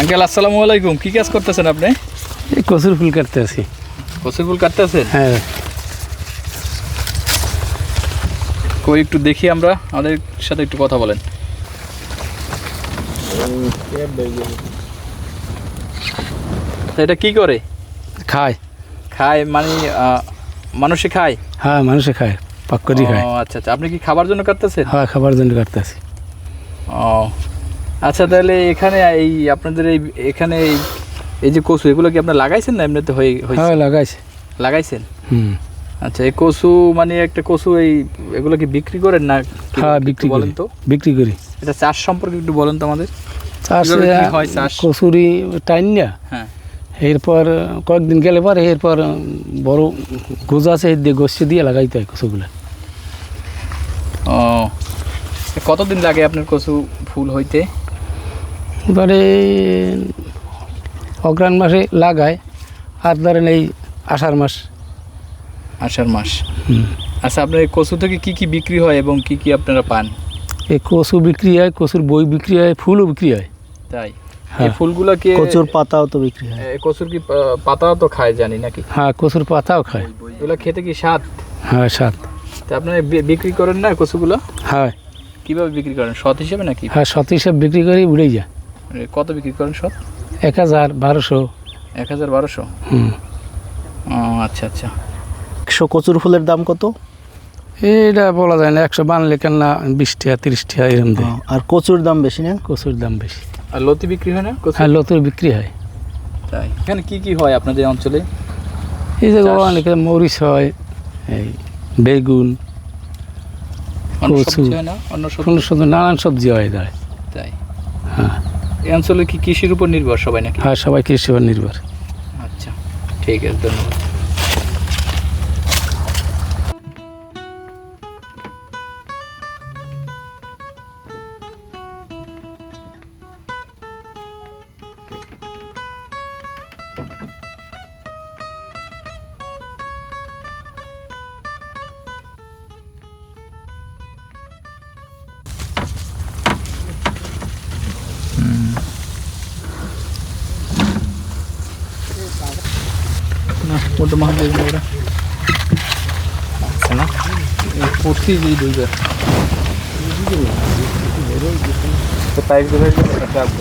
Uncle আসসালামু আলাইকুম। কি কাজ করতেছেন আপনি? এই কচুর ফুল কাটতে আছি। কচুর ফুল কাটতেছেন? হ্যাঁ। কই একটু দেখি আমরা আমাদের সাথে একটু কথা বলেন। এটা কি করে? খায়। খায় মানে মানুষে খায়? হ্যাঁ মানুষে খায় পাক করি খায়। ও, আচ্ছা আচ্ছা। আপনি কি খাবার জন্য কাটতেছেন? হ্যাঁ খাবার জন্য কাটতেছি ও আচ্ছা তাহলে এখানে এই আপনাদের এই এখানে এই এই যে কচু এগুলো কি আপনার লাগাইছেন না এমনিতে হয়ে? হ্যাঁ লাগাইছে। লাগাইছেন? হুম। আচ্ছা এই কচু মানে একটা কচু এই এগুলো কি বিক্রি করেন না হ্যাঁ বিক্রি বলেন তো? বিক্রি করি। এটা চাষ সম্পর্কে একটু বলেন তো আমাদের। চাষ হয় চাষ? কচুরি টাইন না। হ্যাঁ। এরপর কয়েকদিন গেলে পর এরপর বড় গোজ আছে দিয়ে গোষ্ঠী দিয়ে লাগাইতে হয় কচুগুলো। ও কতদিন লাগে আপনার কচু ফুল হইতে? এবারে অগ্রাণ মাসে লাগায় আর ধরেন এই আষাঢ় মাস। আষাঢ় মাস। আচ্ছা আপনার এই কচু থেকে কি কি বিক্রি হয় এবং কি কি আপনারা পান? এই কচু বিক্রি হয় কচুর বই বিক্রি হয় ফুলও বিক্রি হয়। তাই? এই হ্যাঁ। ফুলগুলোকে কচুর পাতাও তো বিক্রি হয়। এই কচুর কি পাতাও তো খায় জানি নাকি? হ্যাঁ কচুর পাতাও খায়। এগুলো খেতে কি স্বাদ? হ্যাঁ সাত তা আপনারা বিক্রি করেন না কচুগুলো? হ্যাঁ। কীভাবে বিক্রি করেন? সৎ হিসেবে নাকি? হ্যাঁ শত হিসাব বিক্রি করি উড়ে যায়। কত বিক্রি করেন সব? এক হাজার বারোশো। এক হাজার বারোশো? হুম। ও আচ্ছা আচ্ছা। একশো কচুর ফুলের দাম কত? এটা বলা যায় না একশো বানলে কেন না বিশ টাকা তিরিশ টাকা এরকম দেয়। আর কচুর দাম বেশি না? কচুর দাম বেশি। আর লতি বিক্রি হয় না? হ্যাঁ লতুর বিক্রি হয়। তাই। এখানে কী কী হয় আপনাদের অঞ্চলে? এই যে। অনেক মরিচ হয় এই বেগুন কচু। হয় না? অন্য নানান সবজি হয় তাই। হ্যাঁ। এই অঞ্চলে কি কৃষির উপর নির্ভর সবাই নাকি? হ্যাঁ সবাই কৃষির উপর নির্ভর। আচ্ছা ঠিক আছে ধন্যবাদ। না ওটা মাছ দিয়ে দিবো ওরা আচ্ছা না এই পড়ছি যে দুইবার তো পাইপ দিয়ে রাখব